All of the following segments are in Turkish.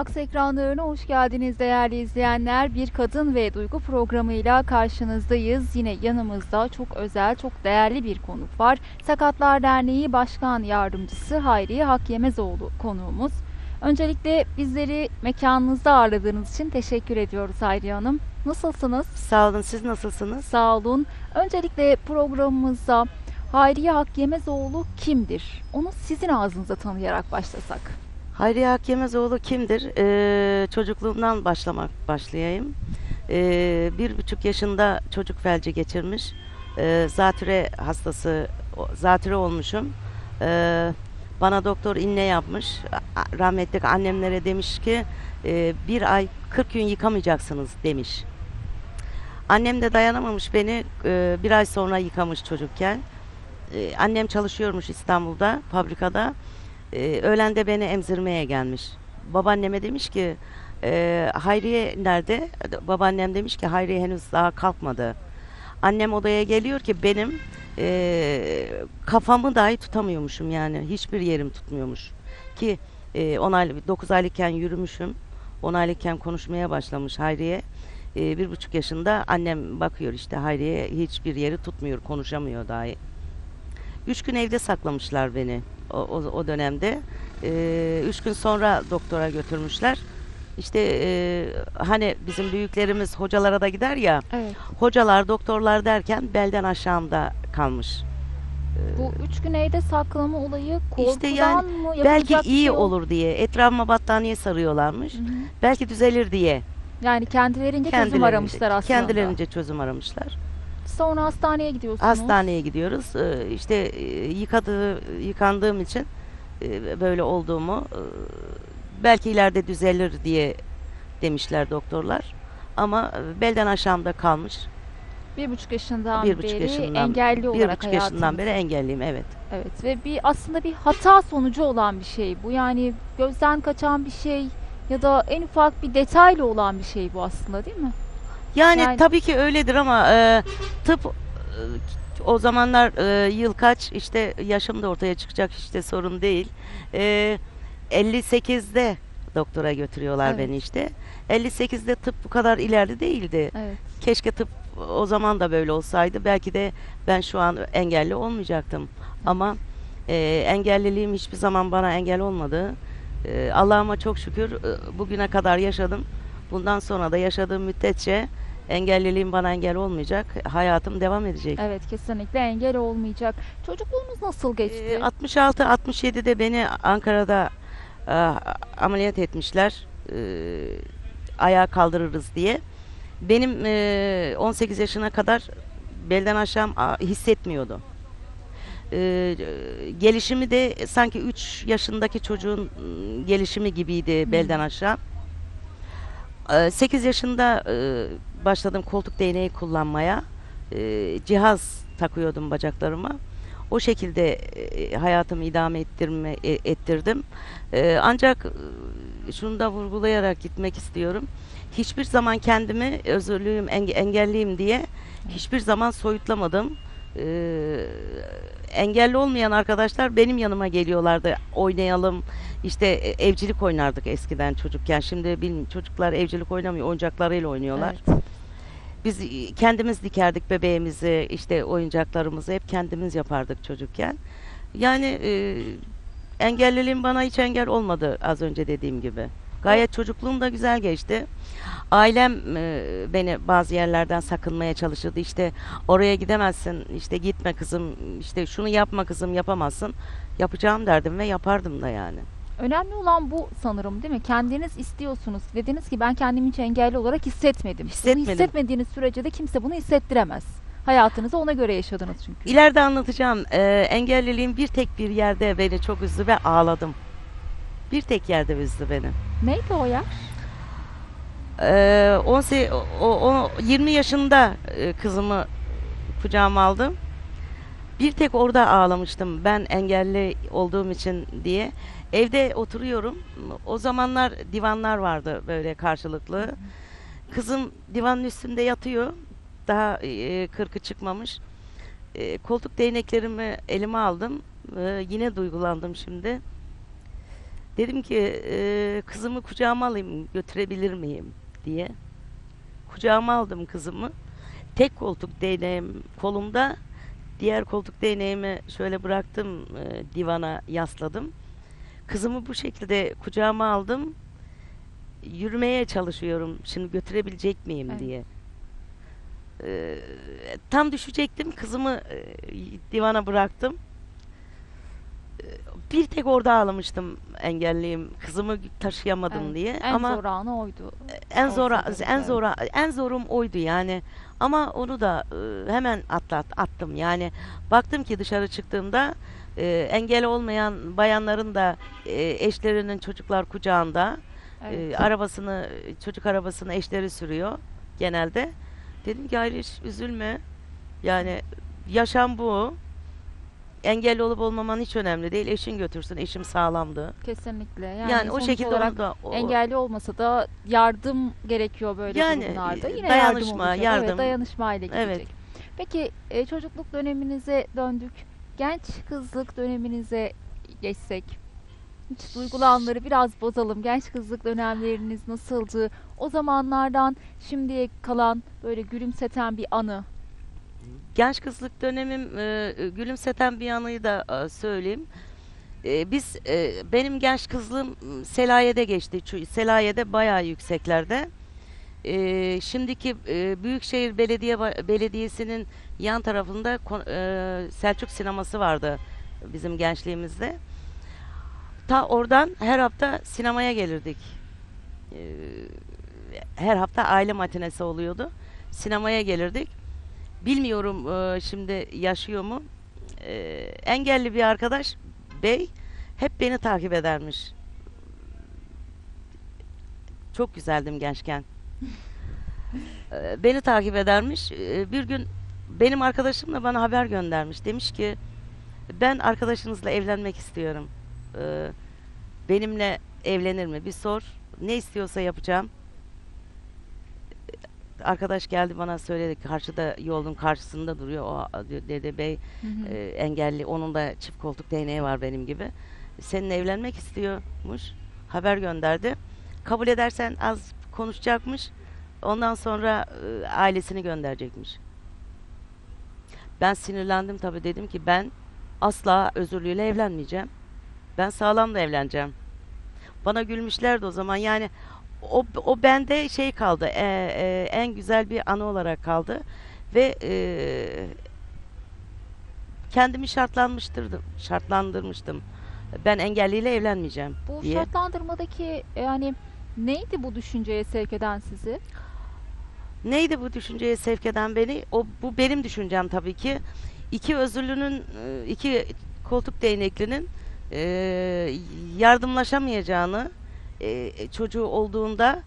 Aks ekranlarına hoş geldiniz değerli izleyenler. Bir kadın ve duygu programıyla karşınızdayız. Yine yanımızda çok özel, çok değerli bir konuk var. Sakatlar Derneği Başkan Yardımcısı Hayriye Hak Yemezoğlu konuğumuz. Öncelikle bizleri mekanınızda ağırladığınız için teşekkür ediyoruz Hayriye Hanım. Nasılsınız? Sağ olun. Siz nasılsınız? Sağ olun. Öncelikle programımıza Hayriye Hak Yemezoğlu kimdir? Onu sizin ağzınıza tanıyarak başlasak. Hayriye Hakyemezoğlu kimdir? Ee, çocukluğumdan başlamak başlayayım. Ee, bir buçuk yaşında çocuk felci geçirmiş. Ee, zatüre hastası, zatüre olmuşum. Ee, bana doktor inne yapmış. Rahmetli annemlere demiş ki e, bir ay 40 gün yıkamayacaksınız demiş. Annem de dayanamamış beni e, bir ay sonra yıkamış çocukken. E, annem çalışıyormuş İstanbul'da fabrikada. Ee, öğlen de beni emzirmeye gelmiş. Babaanneme demiş ki e, Hayriye nerede? Babaannem demiş ki Hayriye henüz daha kalkmadı. Annem odaya geliyor ki benim e, kafamı dahi tutamıyormuşum yani. Hiçbir yerim tutmuyormuş. Ki e, 10 ay, 9 aylıkken yürümüşüm. 10 aylıkken konuşmaya başlamış Hayriye. E, bir buçuk yaşında annem bakıyor işte Hayriye hiçbir yeri tutmuyor, konuşamıyor dahi. Üç gün evde saklamışlar beni o, o, dönemde. Ee, üç gün sonra doktora götürmüşler. İşte e, hani bizim büyüklerimiz hocalara da gider ya. Evet. Hocalar, doktorlar derken belden aşağımda kalmış. Bu üç gün evde saklama olayı korkudan İşte yani mı Belki iyi şey ol- olur diye. Etrafıma battaniye sarıyorlarmış. Hı hı. Belki düzelir diye. Yani kendilerince çözüm Kendilerince- aramışlar aslında. Kendilerince çözüm aramışlar. Sonra hastaneye gidiyorsunuz. Hastaneye gidiyoruz. Ee, işte e, yıkadığı, yıkandığım için e, böyle olduğumu e, belki ileride düzelir diye demişler doktorlar. Ama e, belden aşağımda kalmış. Bir buçuk yaşından bir buçuk beri yaşından, engelli bir olarak buçuk yaşından beri engelliyim evet. Evet ve bir aslında bir hata sonucu olan bir şey bu. Yani gözden kaçan bir şey ya da en ufak bir detayla olan bir şey bu aslında değil mi? Yani, Yani- tabii ki öyledir ama e, tıp e, o zamanlar e, yıl kaç işte yaşım da ortaya çıkacak işte sorun değil. E, 58'de doktora götürüyorlar Evet. beni işte. 58'de tıp bu kadar ileride değildi. Evet. Keşke tıp o zaman da böyle olsaydı. Belki de ben şu an engelli olmayacaktım. Ama e, engelliliğim hiçbir zaman bana engel olmadı. E, Allah'ıma çok şükür e, bugüne kadar yaşadım. Bundan sonra da yaşadığım müddetçe engelliliğim bana engel olmayacak. Hayatım devam edecek. Evet kesinlikle engel olmayacak. Çocukluğunuz nasıl geçti? 66-67'de beni Ankara'da e, ameliyat etmişler. E, ayağa kaldırırız diye. Benim e, 18 yaşına kadar belden aşağım hissetmiyordu. E, gelişimi de sanki 3 yaşındaki çocuğun gelişimi gibiydi belden aşağı. 8 yaşında e, başladım koltuk değneği kullanmaya. E, cihaz takıyordum bacaklarıma. O şekilde e, hayatımı idame ettirme, e, ettirdim. E, ancak şunu da vurgulayarak gitmek istiyorum. Hiçbir zaman kendimi özürlüyüm, enge- engelliyim diye hiçbir zaman soyutlamadım. Engelli olmayan arkadaşlar benim yanıma geliyorlardı. Oynayalım. İşte e, evcilik oynardık eskiden çocukken. Şimdi bilmiyorum çocuklar evcilik oynamıyor, oyuncaklarıyla oynuyorlar. Evet. Biz e, kendimiz dikerdik bebeğimizi, işte oyuncaklarımızı hep kendimiz yapardık çocukken. Yani e, engelliliğim bana hiç engel olmadı az önce dediğim gibi. Gayet çocukluğum da güzel geçti. Ailem e, beni bazı yerlerden sakınmaya çalışırdı. İşte oraya gidemezsin, işte gitme kızım, işte şunu yapma kızım yapamazsın. Yapacağım derdim ve yapardım da yani. Önemli olan bu sanırım değil mi? Kendiniz istiyorsunuz. Dediniz ki ben kendimi hiç engelli olarak hissetmedim. Bunu Hissetmedim. hissetmediğiniz sürece de kimse bunu hissettiremez. Hayatınızı ona göre yaşadınız çünkü. İleride anlatacağım. Ee, engelliliğim bir tek bir yerde beni çok üzdü ve ağladım. Bir tek yerde üzdü beni. Neydi o yer? Ee, 18, o, o, 20 yaşında e, kızımı kucağıma aldım. Bir tek orada ağlamıştım ben engelli olduğum için diye. Evde oturuyorum. O zamanlar divanlar vardı böyle karşılıklı. Kızım divanın üstünde yatıyor. Daha e, kırkı çıkmamış. E, koltuk değneklerimi elime aldım. E, yine duygulandım şimdi. Dedim ki e, kızımı kucağıma alayım götürebilir miyim diye. Kucağıma aldım kızımı. Tek koltuk değneğim kolumda. Diğer koltuk değneğimi şöyle bıraktım e, divana yasladım. Kızımı bu şekilde kucağıma aldım. Yürümeye çalışıyorum. Şimdi götürebilecek miyim Evet. diye. Ee, tam düşecektim. Kızımı e, divana bıraktım. Ee, Bir tek orada ağlamıştım engelliyim. Kızımı taşıyamadım Evet, diye. En Ama zor anı oydu. en zor en evet. zor en zorum oydu yani. Ama onu da e, hemen atlat attım. Yani baktım ki dışarı çıktığımda e, engel olmayan bayanların da e, eşlerinin çocuklar kucağında Evet. e, arabasını çocuk arabasını eşleri sürüyor genelde. Dedim ki hayır üzülme. Yani yaşam bu. Engel olup olmaman hiç önemli değil. Eşin götürsün. Eşim sağlamdı. Kesinlikle. Yani, Yani, o şekilde olarak da o- engelli olmasa da yardım gerekiyor böyle Yani, durumlarda. e, Yine dayanışma, yardım olacak. yardım. Evet, dayanışmayla gidecek. Evet. Peki e, çocukluk döneminize döndük. Genç kızlık döneminize geçsek. Hiç duygulu biraz bozalım. Genç kızlık dönemleriniz nasıldı? O zamanlardan şimdiye kalan böyle gülümseten bir anı. Genç kızlık dönemim e, gülümseten bir anıyı da e, söyleyeyim. E, biz e, benim genç kızlığım Selaye'de geçti. Selaye'de bayağı yükseklerde. E, şimdiki e, Büyükşehir Belediye Belediyesi'nin yan tarafında e, Selçuk sineması vardı bizim gençliğimizde. Ta oradan her hafta sinemaya gelirdik. E, her hafta aile matinesi oluyordu. Sinemaya gelirdik. Bilmiyorum e, şimdi yaşıyor mu? E, engelli bir arkadaş bey hep beni takip edermiş. Çok güzeldim gençken. E, beni takip edermiş. E, bir gün benim arkadaşım da bana haber göndermiş. Demiş ki ben arkadaşınızla evlenmek istiyorum. E, benimle evlenir mi? Bir sor. Ne istiyorsa yapacağım. Arkadaş geldi bana söyledi. Karşıda yolun karşısında duruyor o dede bey Hı hı. e, engelli. Onun da çift koltuk değneği var benim gibi. Seninle evlenmek istiyormuş. Haber gönderdi. Kabul edersen az konuşacakmış. Ondan sonra e, ailesini gönderecekmiş. Ben sinirlendim tabii dedim ki ben asla özürlüyle evlenmeyeceğim. Ben sağlamla evleneceğim. Bana gülmüşlerdi o zaman. Yani o, o bende şey kaldı. e, e, en güzel bir anı olarak kaldı. Ve e, kendimi şartlanmıştırdım, şartlandırmıştım. Ben engelliyle evlenmeyeceğim Bu diye. şartlandırmadaki yani neydi bu düşünceye sevk eden sizi? Neydi bu düşünceye sevk eden beni? O bu benim düşüncem tabii ki. İki özürlünün, e, iki koltuk değneklinin e, yardımlaşamayacağını e, çocuğu olduğunda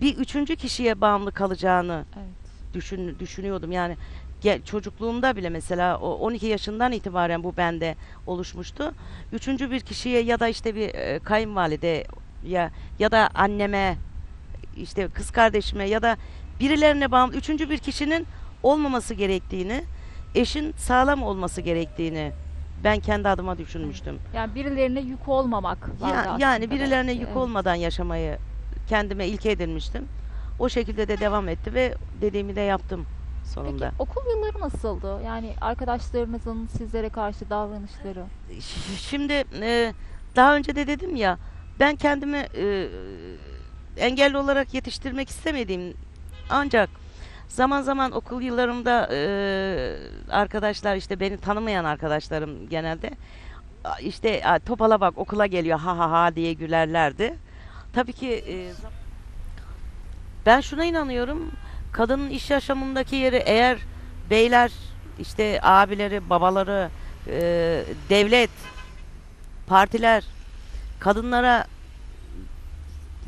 bir üçüncü kişiye bağımlı kalacağını Evet. düşün, düşünüyordum. Yani çocukluğumda bile mesela o 12 yaşından itibaren bu bende oluşmuştu. Üçüncü bir kişiye ya da işte bir e, kayınvalide ya ya da anneme işte kız kardeşime ya da birilerine bağımlı üçüncü bir kişinin olmaması gerektiğini, eşin sağlam olması gerektiğini ben kendi adıma düşünmüştüm. Yani birilerine yük olmamak Ya- yani birilerine belki, yük evet. olmadan yaşamayı kendime ilke edinmiştim. O şekilde de devam etti ve dediğimi de yaptım sonunda. Peki okul yılları nasıldı? Yani arkadaşlarınızın sizlere karşı davranışları. Şimdi e, daha önce de dedim ya ben kendimi e, engelli olarak yetiştirmek istemediğim ancak zaman zaman okul yıllarımda e, arkadaşlar işte beni tanımayan arkadaşlarım genelde işte "A, topala bak okula geliyor ha ha ha diye gülerlerdi. Tabii ki e, ben şuna inanıyorum kadının iş yaşamındaki yeri eğer beyler işte abileri babaları e, devlet, partiler kadınlara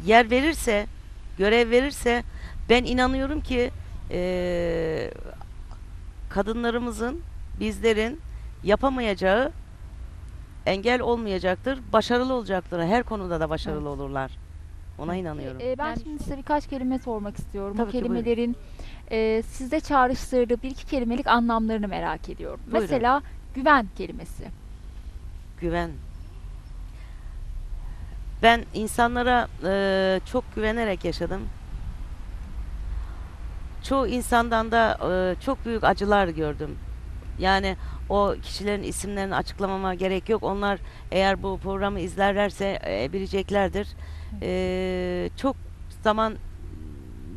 yer verirse, görev verirse ben inanıyorum ki e, kadınlarımızın, bizlerin yapamayacağı engel olmayacaktır, başarılı olacaktır. Her konuda da başarılı Evet. olurlar. Ona inanıyorum. Ee, ben Yani- şimdi size birkaç kelime sormak istiyorum. Tabii Bu kelimelerin e, sizde çağrıştırdığı bir iki kelimelik anlamlarını merak ediyorum. Buyurun. Mesela güven kelimesi. Güven. Ben insanlara e, çok güvenerek yaşadım. Çoğu insandan da e, çok büyük acılar gördüm. Yani o kişilerin isimlerini açıklamama gerek yok. Onlar eğer bu programı izlerlerse e, bileceklerdir. E, çok zaman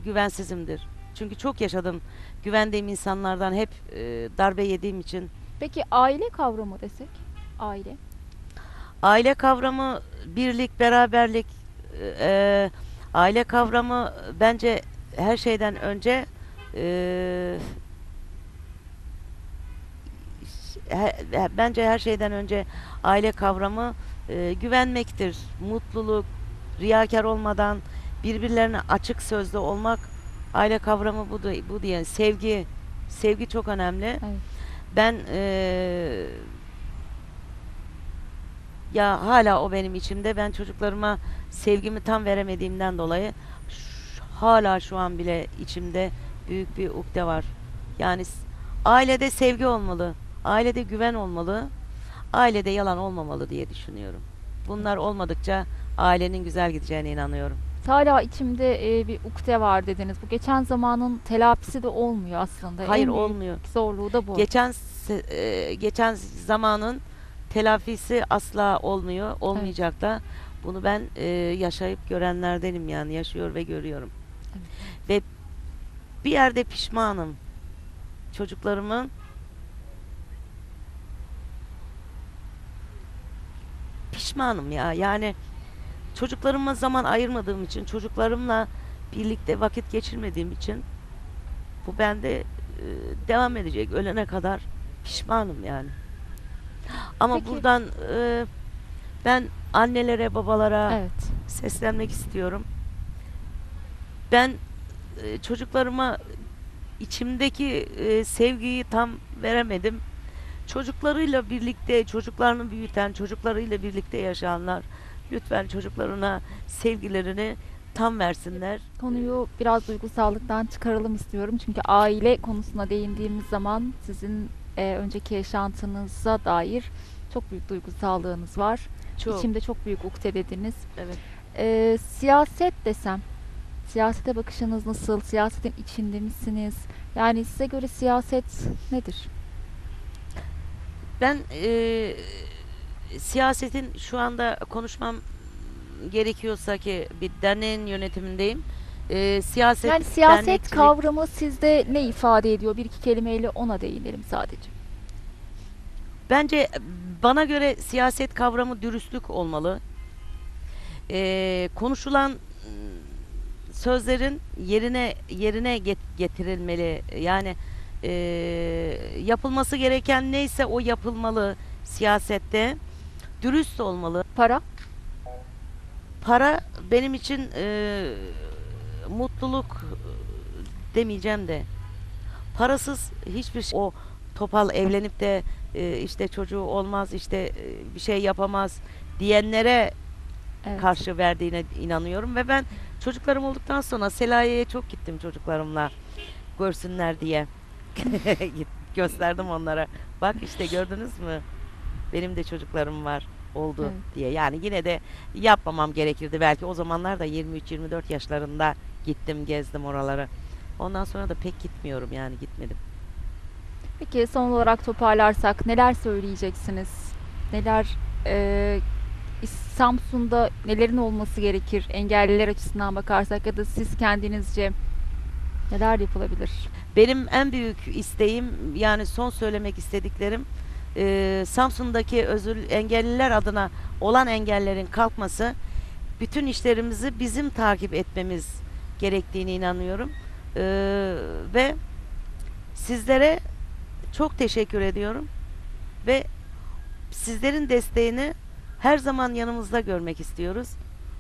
güvensizimdir. Çünkü çok yaşadım. Güvendiğim insanlardan hep e, darbe yediğim için. Peki aile kavramı desek? Aile. Aile kavramı birlik, beraberlik, e, aile kavramı bence her şeyden önce e, he- bence her şeyden önce aile kavramı e, güvenmektir. Mutluluk, riyakar olmadan birbirlerine açık sözlü olmak aile kavramı bu, bu diye sevgi sevgi çok önemli. Evet. Ben eee, ya hala o benim içimde. Ben çocuklarıma sevgimi tam veremediğimden dolayı hala şu an bile içimde büyük bir ukde var. Yani ailede sevgi olmalı. Ailede güven olmalı. Ailede yalan olmamalı diye düşünüyorum. Bunlar olmadıkça ailenin güzel gideceğine inanıyorum. Hala içimde e, bir ukde var dediniz. Bu geçen zamanın telafisi de olmuyor aslında. En Hayır büyük olmuyor. Zorluğu da bu. Geçen e, geçen zamanın telafisi asla olmuyor, olmayacak da. Bunu ben e, yaşayıp görenlerdenim yani yaşıyor ve görüyorum. Ve bir yerde pişmanım. Çocuklarımın pişmanım ya. Yani çocuklarıma zaman ayırmadığım için, çocuklarımla birlikte vakit geçirmediğim için bu bende e, devam edecek ölene kadar pişmanım yani. Ama Peki. buradan e, ben annelere, babalara Evet. seslenmek istiyorum. Ben e, çocuklarıma içimdeki e, sevgiyi tam veremedim. Çocuklarıyla birlikte, çocuklarını büyüten, çocuklarıyla birlikte yaşayanlar lütfen çocuklarına sevgilerini tam versinler. Konuyu biraz duygusallıktan çıkaralım istiyorum. Çünkü aile konusuna değindiğimiz zaman sizin e, önceki yaşantınıza dair çok büyük duygusallığınız var. Çok. İçimde çok büyük ukde dediniz. Evet. E, siyaset desem, siyasete bakışınız nasıl? Siyasetin içinde misiniz? Yani size göre siyaset nedir? Ben e, siyasetin şu anda konuşmam gerekiyorsa ki bir derneğin yönetimindeyim. E, siyaset Yani siyaset dernekçilik- kavramı sizde ne ifade ediyor? Bir iki kelimeyle ona değinelim sadece. Bence bana göre siyaset kavramı dürüstlük olmalı. Ee, konuşulan sözlerin yerine yerine get- getirilmeli. Yani ee, yapılması gereken neyse o yapılmalı siyasette. Dürüst olmalı. Para? Para benim için ee, mutluluk demeyeceğim de. Parasız hiçbir şey o topal evlenip de e, işte çocuğu olmaz işte e, bir şey yapamaz diyenlere Evet. karşı verdiğine inanıyorum ve ben çocuklarım olduktan sonra Selahiye'ye çok gittim çocuklarımla görsünler diye. Gösterdim onlara. Bak işte gördünüz mü? Benim de çocuklarım var oldu Evet. diye. Yani yine de yapmamam gerekirdi. Belki o zamanlar da 23-24 yaşlarında gittim gezdim oraları ondan sonra da pek gitmiyorum yani gitmedim Peki son olarak toparlarsak neler söyleyeceksiniz? Neler e, Samsun'da nelerin olması gerekir engelliler açısından bakarsak ya da siz kendinizce neler yapılabilir? Benim en büyük isteğim yani son söylemek istediklerim eee, Samsun'daki özür engelliler adına olan engellerin kalkması bütün işlerimizi bizim takip etmemiz gerektiğine inanıyorum Eee, ve sizlere çok teşekkür ediyorum ve sizlerin desteğini her zaman yanımızda görmek istiyoruz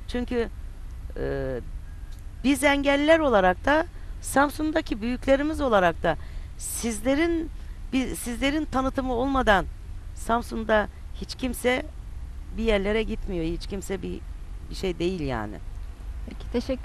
çünkü eee, biz engelliler olarak da Samsun'daki büyüklerimiz olarak da sizlerin sizlerin tanıtımı olmadan Samsun'da hiç kimse bir yerlere gitmiyor. Hiç kimse bir bir şey değil yani. Peki teşekkür